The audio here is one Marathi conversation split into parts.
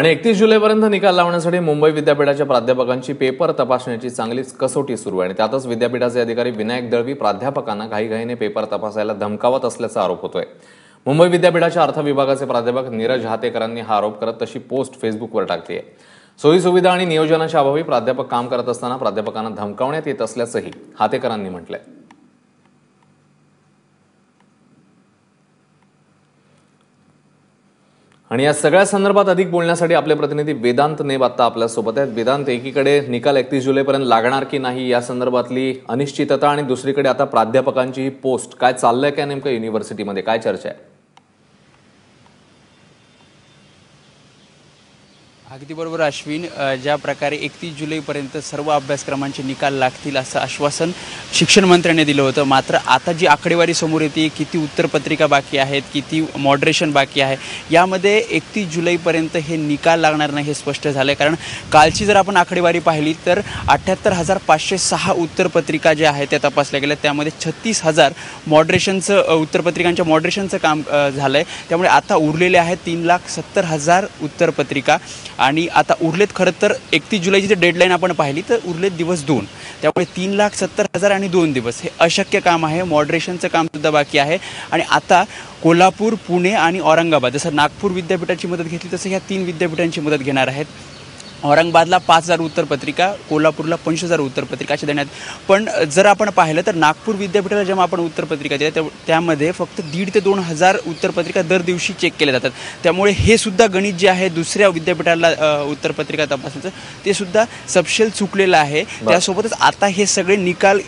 आणि एकतीस जुलैपर्यंत निकाल लावण्यासाठी मुंबई विद्यापीठाच्या प्राध्यापकांची पेपर तपासण्याची चांगलीच कसोटी सुरू आहे. आणि त्यातच विद्यापीठाचे अधिकारी विनायक दळवी प्राध्यापकांना घाईघाईने पेपर तपासायला धमकावत असल्याचा आरोप होतोय. मुंबई विद्यापीठाच्या अर्थ विभागाचे प्राध्यापक नीरज हातेकरांनी हा आरोप करत तशी पोस्ट फेसबुकवर टाकली आहे. सोयीसुविधा आणि नियोजनाच्या अभावी प्राध्यापक काम करत असताना प्राध्यापकांना धमकावण्यात येत असल्याचंही हातेकरांनी म्हटलंय. आणि या सगळ्या संदर्भात अधिक बोलण्यासाठी आपले प्रतिनिधी वेदांत नेब आता आपल्यासोबत आहेत. वेदांत एकीकडे निकाल एकतीस जुलैपर्यंत लागणार की नाही या संदर्भातली अनिश्चितता आणि दुसरीकडे आता प्राध्यापकांची ही पोस्ट काय चाललंय काय नेमकं युनिव्हर्सिटीमध्ये काय चर्चा आहे? अगदी बरोबर अश्विन. ज्या प्रकारे एकतीस जुलैपर्यंत सर्व अभ्यासक्रमांचे निकाल लागतील असं आश्वासन शिक्षण मंत्र्यांनी दिलं होतं. मात्र आता जी आकडेवारी समोर येते किती उत्तरपत्रिका बाकी आहेत किती मॉडरेशन बाकी आहे यामध्ये एकतीस जुलैपर्यंत हे निकाल लागणार नाही हे स्पष्ट झालं आहे कारण कालची जर आपण आकडेवारी पाहिली तर अठ्ठ्याहत्तर हजार पाचशे सहा उत्तरपत्रिका ज्या आहेत त्या तपासल्या गेल्या. त्यामध्ये छत्तीस हजार मॉडरेशनचं उत्तरपत्रिकांच्या मॉडरेशनचं काम झालं आहे त्यामुळे आता उरलेले आहेत तीन लाख सत्तर हजार उत्तरपत्रिका. आणि आता उरलेत खरं तर एकतीस जुलैची जर डेडलाईन आपण पाहिली तर उरलेत दिवस दोन. त्यामुळे तीन लाख सत्तर हजार आणि दोन दिवस. हे अशक्य काम आहे मॉडरेशनचं कामसुद्धा बाकी आहे. आणि आता कोल्हापूर पुणे आणि औरंगाबाद जसं नागपूर विद्यापीठाची मदत घेतली तसं ह्या तीन विद्यापीठांची मदत घेणार आहेत. औरंगाबादला पाच हजार उत्तरपत्रिका कोल्हापूरला पंचवीस हजार उत्तरपत्रिका अशा देण्यात. पण जर आपण पाहिलं तर नागपूर विद्यापीठाला जेव्हा आपण उत्तरपत्रिका दिल्या त्या त्यामध्ये फक्त दीड ते दोन हजार उत्तरपत्रिका दर दिवशी चेक केल्या जातात. त्यामुळे हे सुद्धा गणित जे आहे दुसऱ्या विद्यापीठाला उत्तरपत्रिका तपासायचं ते सुद्धा सबशेल चुकलेलं आहे. त्यासोबतच आता हे सगळे निकाल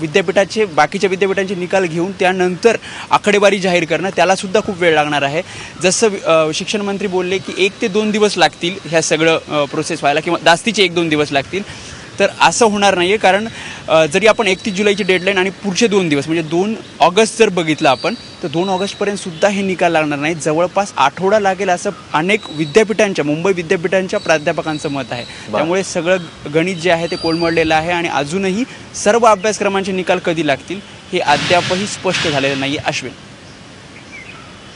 विद्यापीठाचे बाकीच्या विद्यापीठांचे निकाल घेऊन त्यानंतर आकडेवारी जाहीर करणं त्याला सुद्धा खूप वेळ लागणार आहे. जसं शिक्षण मंत्री बोलले की एक ते दोन दिवस लागतील ह्या सगळं प्रोसेस व्हायला किंवा जास्तीचे एक दोन दिवस लागतील. तर असं होणार नाही आहे कारण जरी आपण एकतीस जुलैची डेडलाईन आणि पुढचे दोन दिवस म्हणजे दोन ऑगस्ट जर बघितलं आपण तर दोन ऑगस्टपर्यंत सुद्धा हे निकाल लागणार नाहीत. जवळपास आठवडा लागेल असं अनेक विद्यापीठांच्या मुंबई विद्यापीठांच्या प्राध्यापकांचं मत आहे. त्यामुळे सगळं गणित जे आहे ते कोलमडलेलं आहे आणि अजूनही सर्व अभ्यासक्रमांचे निकाल कधी लागतील हे अद्यापही स्पष्ट झालेलं नाही अश्विन.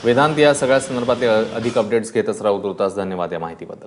वेदांत या सगळ्या संदर्भातले अधिक अपडेट्स घेतच राहू. तुर्तास धन्यवाद या माहितीबद्दल.